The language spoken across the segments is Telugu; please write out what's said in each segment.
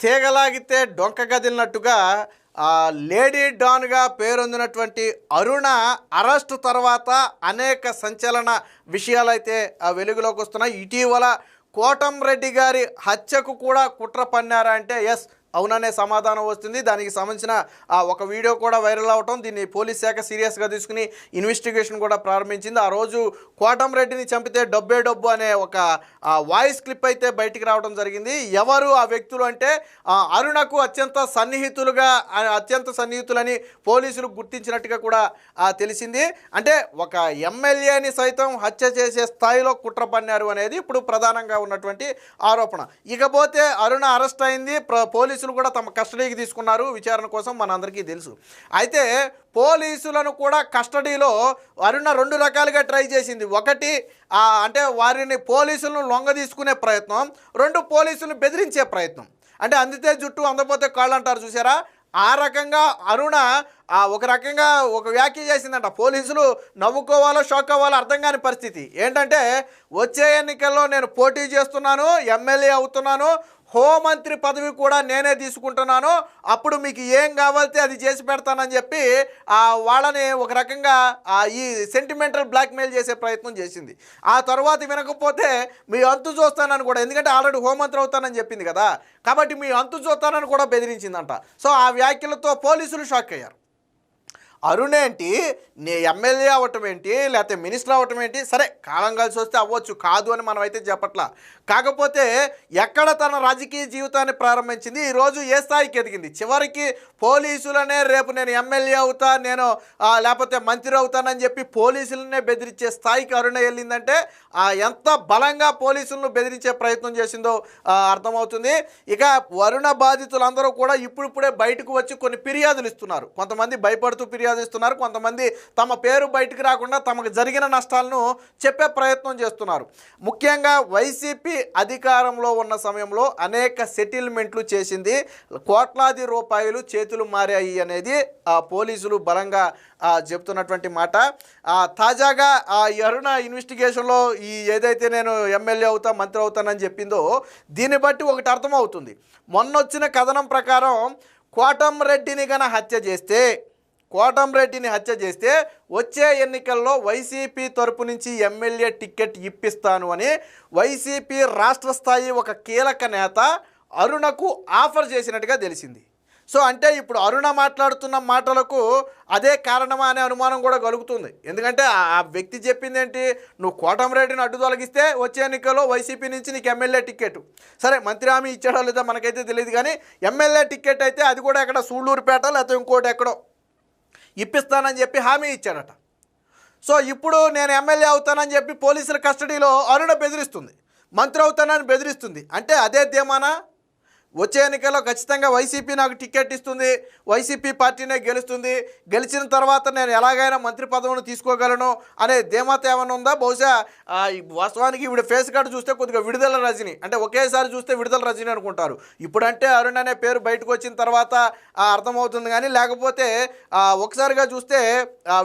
తీగలాగితే డొంక గదిలినట్టుగా లేడీ డాన్గా పేరొందినటువంటి అరుణ అరెస్టు తర్వాత అనేక సంచలన విషయాలైతే వెలుగులోకి వస్తున్నాయి. ఇటీవల కోటం రెడ్డి గారి హత్యకు కూడా కుట్ర పన్నారా అంటే ఎస్ అవుననే సమాధానం వస్తుంది. దానికి సంబంధించిన ఒక వీడియో కూడా వైరల్ అవటం దీన్ని పోలీస్ శాఖ సీరియస్గా తీసుకుని ఇన్వెస్టిగేషన్ కూడా ప్రారంభించింది. ఆ రోజు కోటంరెడ్డిని చంపితే డబ్బే డబ్బు అనే ఒక వాయిస్ క్లిప్ అయితే బయటికి రావడం జరిగింది. ఎవరు ఆ వ్యక్తులు అంటే అరుణకు అత్యంత సన్నిహితులుగా అత్యంత సన్నిహితులని పోలీసులు గుర్తించినట్టుగా కూడా తెలిసింది. అంటే ఒక ఎమ్మెల్యేని సైతం హత్య చేసే స్థాయిలో కుట్ర పన్నారు అనేది ఇప్పుడు ప్రధానంగా ఉన్నటువంటి ఆరోపణ. ఇకపోతే అరుణ అరెస్ట్ అయింది. ప్ర- పోలీసులు కూడా తమ కస్టడీకి తీసుకున్నారు. విచారణ కోసం మనందరికీ తెలుసు. అయితే పోలీసులను కూడా కస్టడీలో అరుణ రెండు రకాలుగా ట్రై చేసింది. ఒకటి అంటే వారిని పోలీసులను లొంగ తీసుకునే ప్రయత్నం. రెండు పోలీసులను బెదిరించే ప్రయత్నం. అంటే అందితే జుట్టు అందపోతే కాళ్ళు అంటారు చూసారా? ఆ రకంగా అరుణ ఒక రకంగా ఒక వ్యాఖ్య చేసిందంట. పోలీసులు నవ్వుకోవాలో షాక్ అవ్వాలో అర్థం కాని పరిస్థితి. ఏంటంటే వచ్చే ఎన్నికల్లో నేను పోటీ చేస్తున్నాను ఎమ్మెల్యే అవుతున్నాను హోంమంత్రి పదవి కూడా నేనే తీసుకుంటున్నాను. అప్పుడు మీకు ఏం కావాలితే అది చేసి పెడతానని చెప్పి ఆ వాళ్ళని ఒక రకంగా ఈ సెంటిమెంటల్ బ్లాక్మెయిల్ చేసే ప్రయత్నం చేసింది. ఆ తర్వాత వినకపోతే మీ అంతు చూస్తానని కూడా ఎందుకంటే ఆల్రెడీ హోంమంత్రి అవుతానని చెప్పింది కదా. కాబట్టి మీ అంతు చూస్తానని కూడా బెదిరించిందంట. సో ఆ వ్యాఖ్యలతో పోలీసులు షాక్ అయ్యారు. అరుణేంటి నీ ఎమ్మెల్యే అవ్వటం ఏంటి? లేకపోతే మినిస్టర్ అవ్వటం ఏంటి? సరే కాలం కలిసి వస్తే అవ్వచ్చు కాదు అని మనం అయితే చెప్పట్లా. కాకపోతే ఎక్కడ తన రాజకీయ జీవితాన్ని ప్రారంభించింది? ఈరోజు ఏ స్థాయికి ఎదిగింది? చివరికి పోలీసులనే రేపు నేను ఎమ్మెల్యే అవుతా నేను లేకపోతే మంత్రి అవుతానని చెప్పి పోలీసులనే బెదిరించే స్థాయికి అరుణ వెళ్ళిందంటే ఎంత బలంగా పోలీసులను బెదిరించే ప్రయత్నం చేసిందో అర్థమవుతుంది. ఇక వరుణ బాధితులందరూ కూడా ఇప్పుడిప్పుడే బయటకు వచ్చి కొన్ని ఫిర్యాదులు ఇస్తున్నారు. కొంతమంది భయపడుతూ ఫిర్యాదు ఇస్తున్నారు కొంతమంది తమ పేరు బయటకు రాకుండా తమకు జరిగిన నష్టాలను చెప్పే ప్రయత్నం చేస్తున్నారు. ముఖ్యంగా వైసీపీ అధికారంలో ఉన్న సమయంలో అనేక సెటిల్మెంట్లు చేసింది. కోట్లాది రూపాయలు చేతులు మారాయి అనేది ఆ, పోలీసులు బలంగా చెప్తున్నటువంటి మాట. తాజాగా ఆ అరుణ ఇన్వెస్టిగేషన్లో ఈ ఏదైతే నేను ఎమ్మెల్యే అవుతా మంత్రి అవుతానని చెప్పిందో దీన్ని బట్టి ఒకటి అర్థమవుతుంది. మొన్న వచ్చిన కథనం ప్రకారం కోటంరెడ్డిని గన హత్య చేస్తే కోటంరెడ్డిని హత్య చేస్తే వచ్చే ఎన్నికల్లో వైసీపీ తరపు నుంచి ఎమ్మెల్యే టికెట్ ఇప్పిస్తాను అని వైసీపీ రాష్ట్ర స్థాయి ఒక కీలక నేత అరుణకు ఆఫర్ చేసినట్టుగా తెలిసింది. సో అంటే ఇప్పుడు అరుణ మాట్లాడుతున్న మాటలకు అదే కారణమా అనే అనుమానం కూడా కలుగుతుంది. ఎందుకంటే ఆ వ్యక్తి చెప్పింది ఏంటి నువ్వు కోటమరెడ్డిని అడ్డు తొలగిస్తే వచ్చే ఎన్నికల్లో వైసీపీ నుంచి నీకు ఎమ్మెల్యే టికెట్. సరే మంత్రి హామీ ఇచ్చాడో లేదో మనకైతే తెలియదు కానీ ఎమ్మెల్యే టికెట్ అయితే అది కూడా ఎక్కడ సూళ్ళూరుపేట లేకపోతే ఇంకోటి ఎక్కడో ఇప్పిస్తానని చెప్పి హామీ ఇచ్చాడట. సో ఇప్పుడు నేను ఎమ్మెల్యే అవుతానని చెప్పి పోలీసుల కస్టడీలో అరుణ బెదిరిస్తుంది. మంత్రి అవుతానని బెదిరిస్తుంది. అంటే అదే ధీమానా? వచ్చే ఎన్నికల్లో ఖచ్చితంగా వైసీపీ నాకు టికెట్ ఇస్తుంది వైసీపీ పార్టీనే గెలుస్తుంది. గెలిచిన తర్వాత నేను ఎలాగైనా మంత్రి పదవిని తీసుకోగలను అనే ధీమాత ఏమైనా ఉందా? బహుశా ఈ వాస్తవానికి ఈవిడ ఫేస్ కార్డు చూస్తే కొద్దిగా విడుదల రజని అంటే ఒకేసారి చూస్తే విడుదల రజని అనుకుంటారు. ఇప్పుడంటే అరుణ్ అనే పేరు బయటకు వచ్చిన తర్వాత అర్థమవుతుంది కానీ లేకపోతే ఒకసారిగా చూస్తే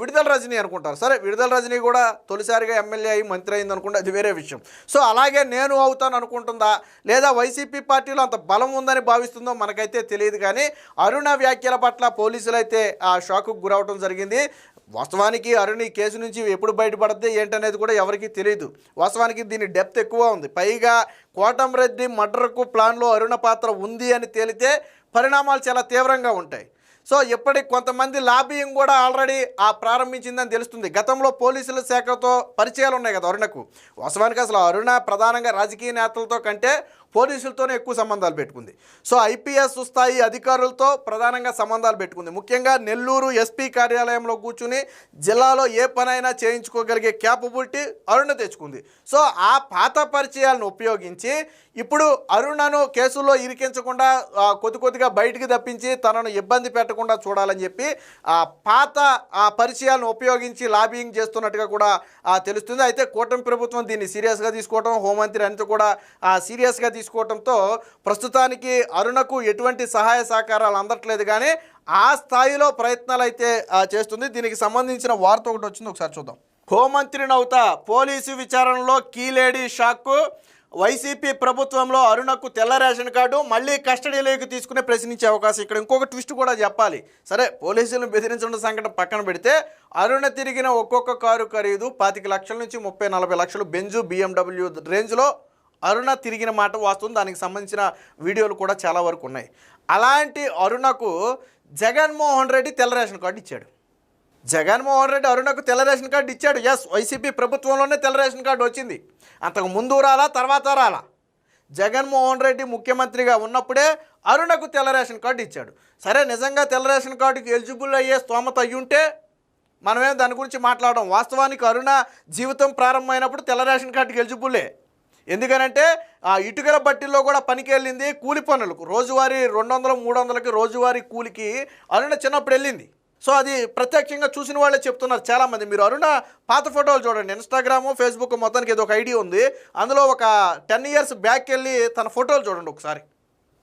విడుదల రజని అనుకుంటారు. సరే విడుదల రజని కూడా తొలిసారిగా ఎమ్మెల్యే అయ్యి మంత్రి అయింది అనుకుంటే అది వేరే విషయం. సో అలాగే నేను అవుతాను అనుకుంటుందా? లేదా వైసీపీ పార్టీలో అంత బలం ఉందని భావిస్తుందో మనకైతే తెలియదు కానీ అరుణ వ్యాఖ్యల పట్ల పోలీసులు అయితే ఆ షాక్కు గురవడం జరిగింది. వాస్తవానికి అరుణ్ ఈ కేసు నుంచి ఎప్పుడు బయటపడితే ఏంటనేది కూడా ఎవరికీ తెలియదు వాస్తవానికి దీని డెప్త్ ఎక్కువ ఉంది. పైగా కోటంరెడ్డి మర్డర్కు ప్లాన్లో అరుణ పాత్ర ఉంది అని తేలితే పరిణామాలు చాలా తీవ్రంగా ఉంటాయి. సో ఇప్పటికి కొంతమంది లాబియింగ్ కూడా ఆల్రెడీ ఆ ప్రారంభించిందని తెలుస్తుంది. గతంలో పోలీసుల శాఖతో పరిచయాలు ఉన్నాయి కదా అరుణకు. వాస్తవానికి అసలు అరుణ ప్రధానంగా రాజకీయ నేతలతో కంటే పోలీసులతోనే ఎక్కువ సంబంధాలు పెట్టుకుంది. సో ఐపీఎస్ స్థాయి అధికారులతో ప్రధానంగా సంబంధాలు పెట్టుకుంది. ముఖ్యంగా నెల్లూరు ఎస్పీ కార్యాలయంలో కూర్చుని జిల్లాలో ఏ పనైనా చేయించుకోగలిగే క్యాపబిలిటీ అరుణ తెచ్చుకుంది. సో ఆ పాత పరిచయాలను ఉపయోగించి ఇప్పుడు అరుణను కేసుల్లో ఇరికించకుండా కొద్ది కొద్దిగా బయటికి తప్పించి తనను ఇబ్బంది పెట్టకుండా చూడాలని చెప్పి ఆ పాత ఆ పరిచయాలను ఉపయోగించి లాబింగ్ చేస్తున్నట్టుగా కూడా తెలుస్తుంది. అయితే కూటమి ప్రభుత్వం దీన్ని సీరియస్గా తీసుకోవడం హోంమంత్రి అంతా కూడా ఆ, సీరియస్గా తీసుకోవడంతో ప్రస్తుతానికి అరుణకు ఎటువంటి సహాయ సహకారాలు అందట్లేదు కానీ ఆ స్థాయిలో ప్రయత్నాలు అయితే చేస్తుంది. దీనికి సంబంధించిన వార్త ఒకటి వచ్చింది ఒకసారి చూద్దాం. హోంమంత్రి నౌత పోలీసు విచారణలో కీలేడి షాక్కు వైసీపీ ప్రభుత్వంలో అరుణకు తెల్ల రేషన్ కార్డు మళ్ళీ కస్టడీలోకి తీసుకునే ప్రశ్నించే అవకాశం ఇక్కడ. ఇంకొక ట్విస్ట్ కూడా చెప్పాలి. సరే పోలీసులను బెదిరించడం సంఘటన పక్కన పెడితే అరుణ తిరిగిన ఒక్కొక్క కారు ఖరీదు పాతిక లక్షల నుంచి ముప్పై నలభై లక్షలు బెంజు బిఎండబ్ల్యూ రేంజ్లో అరుణ తిరిగిన మాట వాస్తవం. దానికి సంబంధించిన వీడియోలు కూడా చాలా వరకు ఉన్నాయి. అలాంటి అరుణకు జగన్మోహన్ రెడ్డి తెల్ల రేషన్ కార్డు ఇచ్చాడు. జగన్మోహన్ రెడ్డి అరుణకు తెల్ల రేషన్ కార్డు ఇచ్చాడు. ఎస్ వైసీపీ ప్రభుత్వంలోనే తెల్ల రేషన్ కార్డు వచ్చింది. అంతకు ముందు రాలా తర్వాత రాలా? జగన్మోహన్ రెడ్డి ముఖ్యమంత్రిగా ఉన్నప్పుడే అరుణకు తెల్ల రేషన్ కార్డు ఇచ్చాడు. సరే నిజంగా తెల్ల రేషన్ కార్డుకి ఎలిజిబుల్ అయ్యే స్తోమత అయ్యుంటే మనమేం దాని గురించి మాట్లాడడం? వాస్తవానికి అరుణ జీవితం ప్రారంభమైనప్పుడు తెల్ల రేషన్ కార్డుకి ఎలిజిబులే. ఎందుకనంటే ఆ ఇటుకల బట్టిల్లో కూడా పనికి వెళ్ళింది కూలి పనులకు. రోజువారీ రెండు వందలు మూడు వందలకి రోజువారీ కూలికి అరుణ చిన్నప్పుడు వెళ్ళింది. సో అది ప్రత్యక్షంగా చూసిన వాళ్ళే చెప్తున్నారు చాలామంది. మీరు అరుణ పాత ఫోటోలు చూడండి. ఇన్స్టాగ్రాము ఫేస్బుక్ మొత్తానికి ఏదో ఒక ఐడి ఉంది. అందులో ఒక టెన్ ఇయర్స్ బ్యాక్ వెళ్ళి తన ఫోటోలు చూడండి ఒకసారి.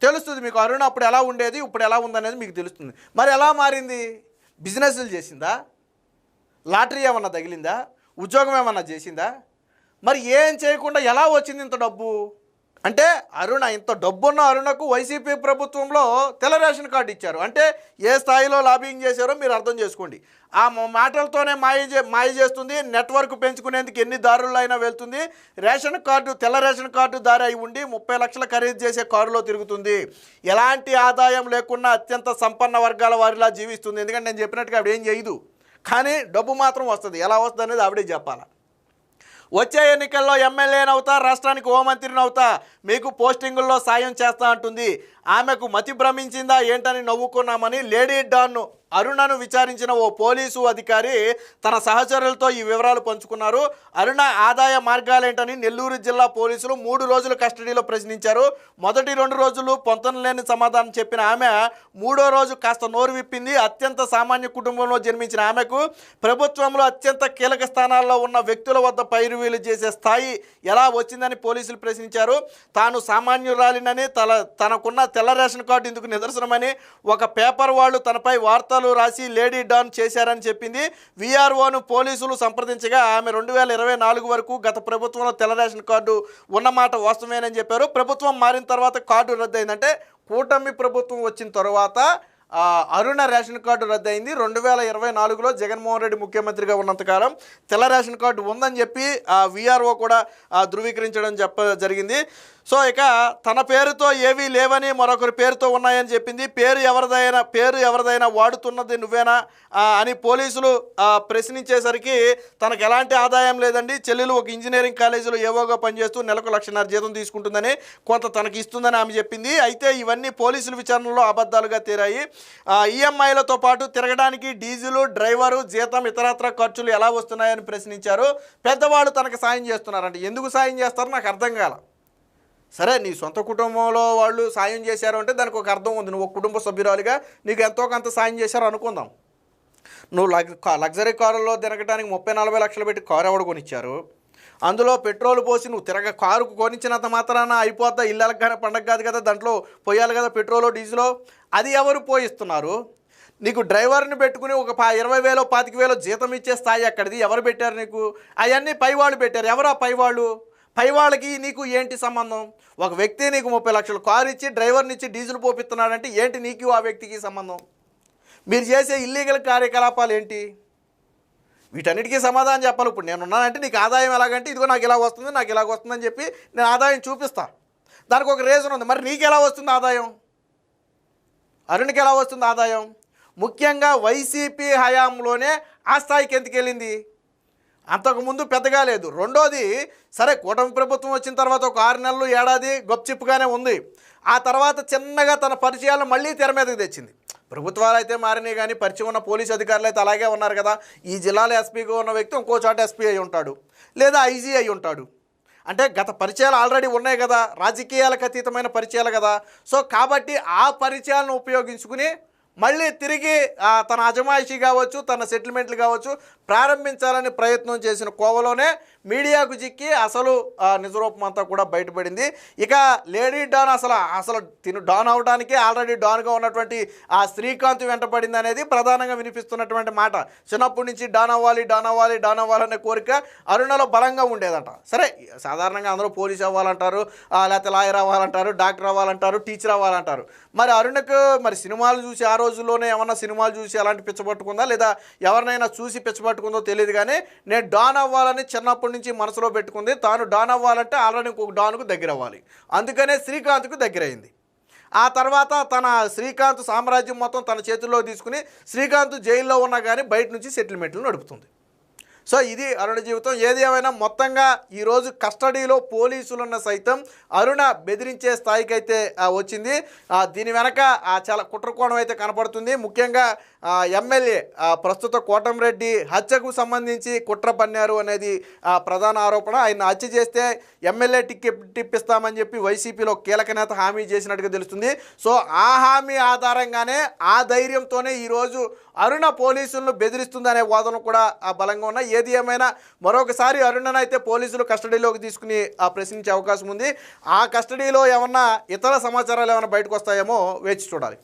తెలుస్తుంది మీకు అరుణ అప్పుడు ఎలా ఉండేది ఇప్పుడు ఎలా ఉందనేది మీకు తెలుస్తుంది. మరి ఎలా మారింది? బిజినెస్లు చేసిందా? లాటరీ ఏమన్నా తగిలిందా? ఉద్యోగం ఏమన్నా చేసిందా? మరి ఏం చేయకుండా ఎలా వచ్చింది ఇంత డబ్బు? అంటే అరుణ ఇంత డబ్బున్న అరుణకు వైసీపీ ప్రభుత్వంలో తెల్ల రేషన్ కార్డు ఇచ్చారు. అంటే ఏ స్థాయిలో లాబింగ్ చేశారో మీరు అర్థం చేసుకోండి. ఆ మాటలతోనే మాయ మాయ చేస్తుంది నెట్వర్క్ పెంచుకునేందుకు ఎన్ని దారుల్లో అయినా వెళ్తుంది. రేషన్ కార్డు తెల్ల రేషన్ కార్డు దారి అయి ఉండి ముప్పై లక్షల ఖరీదు చేసే కారులో తిరుగుతుంది. ఎలాంటి ఆదాయం లేకుండా అత్యంత సంపన్న వర్గాల వారిలా జీవిస్తుంది. ఎందుకంటే నేను చెప్పినట్టుగా ఆవిడ ఏం చేయదు. కానీ డబ్బు మాత్రం వస్తుంది. ఎలా వస్తుంది అనేది ఆవిడే చెప్పాలి? వచ్చే ఎన్నికల్లో ఎమ్మెల్యేనవుతా రాష్ట్రానికి హోంమంత్రిని అవుతా మీకు పోస్టింగుల్లో సాయం చేస్తా అంటుంది. ఆమెకు మతి భ్రమించిందా ఏంటని నవ్వుకున్నామని లేడీ డాన్ను అరుణను విచారించిన ఓ పోలీసు అధికారి తన సహచరులతో ఈ వివరాలు పంచుకున్నారు. అరుణ ఆదాయ మార్గాలేంటని నెల్లూరు జిల్లా పోలీసులు మూడు రోజులు కస్టడీలో ప్రశ్నించారు. మొదటి రెండు రోజులు పొంతనలేని సమాధానం చెప్పిన ఆమె మూడో రోజు కాస్త నోరు విప్పింది. అత్యంత సామాన్య కుటుంబంలో జన్మించిన ఆమెకు ప్రభుత్వంలో అత్యంత కీలక స్థానాల్లో ఉన్న వ్యక్తుల వద్ద పైరువీలు చేసే స్థాయి ఎలా వచ్చిందని పోలీసులు ప్రశ్నించారు. తాను సామాన్యురాలినని తల తనకున్న తెల్ల రేషన్ కార్డు ఇందుకు నిదర్శనమని ఒక పేపర్ వాళ్ళు తనపై వార్తలు రాసి లేడీ డాన్ చేశారని చెప్పింది. విఆర్ఓను పోలీసులు సంప్రదించగా ఆమె రెండు వేల ఇరవై నాలుగు వరకు గత ప్రభుత్వంలో తెల్ల రేషన్ కార్డు ఉన్నమాట వాస్తవమేనని చెప్పారు. ప్రభుత్వం మారిన తర్వాత కార్డు రద్దయిందంటే కూటమి ప్రభుత్వం వచ్చిన తర్వాత అరుణ రేషన్ కార్డు రద్దయింది. రెండు వేల ఇరవై నాలుగులో జగన్మోహన్ రెడ్డి ముఖ్యమంత్రిగా ఉన్నంతకాలం తెల్ల రేషన్ కార్డు ఉందని చెప్పి ఆ విఆర్ఓ కూడా ధృవీకరించడం చెప్ప జరిగింది. సో ఇక తన పేరుతో ఏవీ లేవని మరొకరి పేరుతో ఉన్నాయని చెప్పింది. పేరు ఎవరిదైనా పేరు ఎవరిదైనా వాడుతున్నది నువ్వేనా? అని పోలీసులు ప్రశ్నించేసరికి తనకు ఎలాంటి ఆదాయం లేదండి. చెల్లెలు ఒక ఇంజనీరింగ్ కాలేజీలో ఏవోగా పనిచేస్తూ నెలకు లక్షన్నర జీతం తీసుకుంటుందని కొంత తనకి ఇస్తుందని ఆమె చెప్పింది. అయితే ఇవన్నీ పోలీసుల విచారణలో అబద్ధాలుగా తీరాయి. ఈఎంఐలతో పాటు తిరగడానికి డీజిల్ డ్రైవరు జీతం ఇతరత్ర ఖర్చులు ఎలా వస్తున్నాయని ప్రశ్నించారు. పెద్దవాళ్ళు తనకు సాయం చేస్తున్నారంటే. ఎందుకు సాయం చేస్తారో? నాకు అర్థం కాల. సరే నీ సొంత కుటుంబంలో వాళ్ళు సాయం చేశారు అంటే దానికి ఒక అర్థం ఉంది. నువ్వు ఒక కుటుంబ సభ్యురాలుగా నీకు ఎంతో కొంత సాయం చేశారు అనుకుందాం. నువ్వు లగ్ కా- లగ్జరీ కారులో తిరగడానికి ముప్పై నలభై లక్షలు పెట్టి కారు ఎవడు కొనిచ్చారు. అందులో పెట్రోల్ పోసి నువ్వు తిరగ కారుకు కొనిచ్చినంత మాత్రాన అయిపోద్దా? ఇళ్ళకి కానీ పండగ కాదు కదా దాంట్లో పోయాలి కదా పెట్రోలో డీజిలో? అది ఎవరు పోయిస్తున్నారు? నీకు డ్రైవర్ని పెట్టుకుని ఒక పా ఇరవై వేలో పాతిక వేలో జీతం ఇచ్చే స్థాయి అక్కడిది ఎవరు పెట్టారు నీకు? అవన్నీ పైవాళ్ళు పెట్టారు. ఎవరు ఆ పైవాళ్ళు? పైవాళ్ళకి నీకు ఏంటి సంబంధం? ఒక వ్యక్తి నీకు ముప్పై లక్షలు కారు ఇచ్చి డ్రైవర్ని ఇచ్చి డీజిల్ పోపిస్తున్నాడంటే ఏంటి నీకు ఆ వ్యక్తికి సంబంధం? మీరు చేసే ఇల్లీగల్ కార్యకలాపాలు ఏంటి? వీటన్నిటికీ సమాధానం చెప్పాలి. ఇప్పుడు నేను ఉన్నానంటే నీకు ఆదాయం ఎలాగంటే ఇదిగో నాకు ఇలా వస్తుంది నాకు ఇలాగ వస్తుందని చెప్పి నేను ఆదాయం చూపిస్తా. దానికి ఒక రీజన్ ఉంది. మరి నీకు ఎలా వస్తుంది ఆదాయం? అరుణ్కి ఎలా వస్తుంది ఆదాయం? ముఖ్యంగా వైసీపీ హయాంలోనే ఆ స్థాయికి ఎందుకు వెళ్ళింది? అంతకుముందు పెద్దగా లేదు. రెండోది సరే కూటమి ప్రభుత్వం వచ్చిన తర్వాత ఒక ఆరు నెలలు ఏడాది గొప్పచిప్పుగానే ఉంది. ఆ తర్వాత చిన్నగా తన పరిచయాలను మళ్ళీ తెర మీదకి తెచ్చింది. ప్రభుత్వాలు అయితే మారినాయి కానీ పరిచయం ఉన్న పోలీస్ అధికారులు అయితే అలాగే ఉన్నారు కదా. ఈ జిల్లాలో ఎస్పీగా ఉన్న వ్యక్తి ఇంకో చోట ఎస్పీ అయి ఉంటాడు. లేదా ఐజీ అయి ఉంటాడు. అంటే గత పరిచయాలు ఆల్రెడీ ఉన్నాయి కదా. రాజకీయాలకు అతీతమైన పరిచయాలు కదా. సో కాబట్టి ఆ పరిచయాలను ఉపయోగించుకుని మళ్ళీ తిరిగి తన అజమాయిషీ కావచ్చు తన సెటిల్మెంట్లు కావచ్చు ప్రారంభించాలని ప్రయత్నం చేసిన కోవలోనే మీడియాకు చిక్కి అసలు నిజరూపం అంతా కూడా బయటపడింది. ఇక లేడీ డాన్ అసలు అసలు తిను డాన్ అవడానికి ఆల్రెడీ డాన్గా ఉన్నటువంటి ఆ శ్రీకాంత్ వెంటపడింది అనేది ప్రధానంగా వినిపిస్తున్నటువంటి మాట. చిన్నప్పటి నుంచి డాన్ అవ్వాలి డాన్ అవ్వాలి డాన్ అవ్వాలనే కోరిక అరుణలో బలంగా ఉండేదట. సరే సాధారణంగా అందరూ పోలీస్ అవ్వాలంటారు లేకపోతే లాయర్ అవ్వాలంటారు డాక్టర్ అవ్వాలంటారు టీచర్ అవ్వాలంటారు. మరి అరుణకు మరి సినిమాలు చూసి ఆ రోజుల్లోనే ఏమన్నా సినిమాలు చూసి అలాంటి పిచ్చబట్టుకుందా లేదా ఎవరినైనా చూసి పిచ్చబట్టుకుందో తెలియదు కానీ నేను డాన్ అవ్వాలని చిన్నప్పటి నుంచి మనసులో పెట్టుకుంది. తాను డాన్ అవ్వాలంటే ఆల్రెడీ ఇంకొక డాన్కు దగ్గర అవ్వాలి. అందుకనే శ్రీకాంత్కు దగ్గరైంది ఆ తర్వాత తన శ్రీకాంత్ సామ్రాజ్యం మొత్తం తన చేతుల్లో తీసుకుని శ్రీకాంత్ జైల్లో ఉన్నా కానీ బయట నుంచి సెటిల్మెంట్లు నడుపుతుంది. సో ఇది అరుణ జీవితం. ఏది ఏమైనా మొత్తంగా ఈరోజు కస్టడీలో పోలీసులున్న సైతం అరుణ బెదిరించే స్థాయికి అయితే వచ్చింది. దీని వెనక ఆ, చాలా కుట్రకోణం అయితే కనపడుతుంది. ముఖ్యంగా ఎమ్మెల్యే ప్రస్తుత కోటంరెడ్డి హత్యకు సంబంధించి కుట్ర పన్నారు అనేది ఆ, ప్రధాన ఆరోపణ. ఆయన హత్య చేస్తే ఎమ్మెల్యే టికెట్ టిప్పిస్తామని చెప్పి వైసీపీలో కీలక నేత హామీ చేసినట్టుగా తెలుస్తుంది. సో ఆ హామీ ఆధారంగానే ఆ ధైర్యంతోనే ఈరోజు అరుణ పోలీసులను బెదిరిస్తుందనే వాదన కూడా బలంగా ఉన్నాయి. ఏది ఏమైనా మరొకసారి అరుణను అయితే పోలీసులు కస్టడీలోకి తీసుకుని ఆ ప్రశ్నించే అవకాశం ఉంది. ఆ కస్టడీలో ఏమన్నా ఇతర సమాచారాలు ఏమైనా బయటకు వస్తాయేమో వేచి చూడాలి.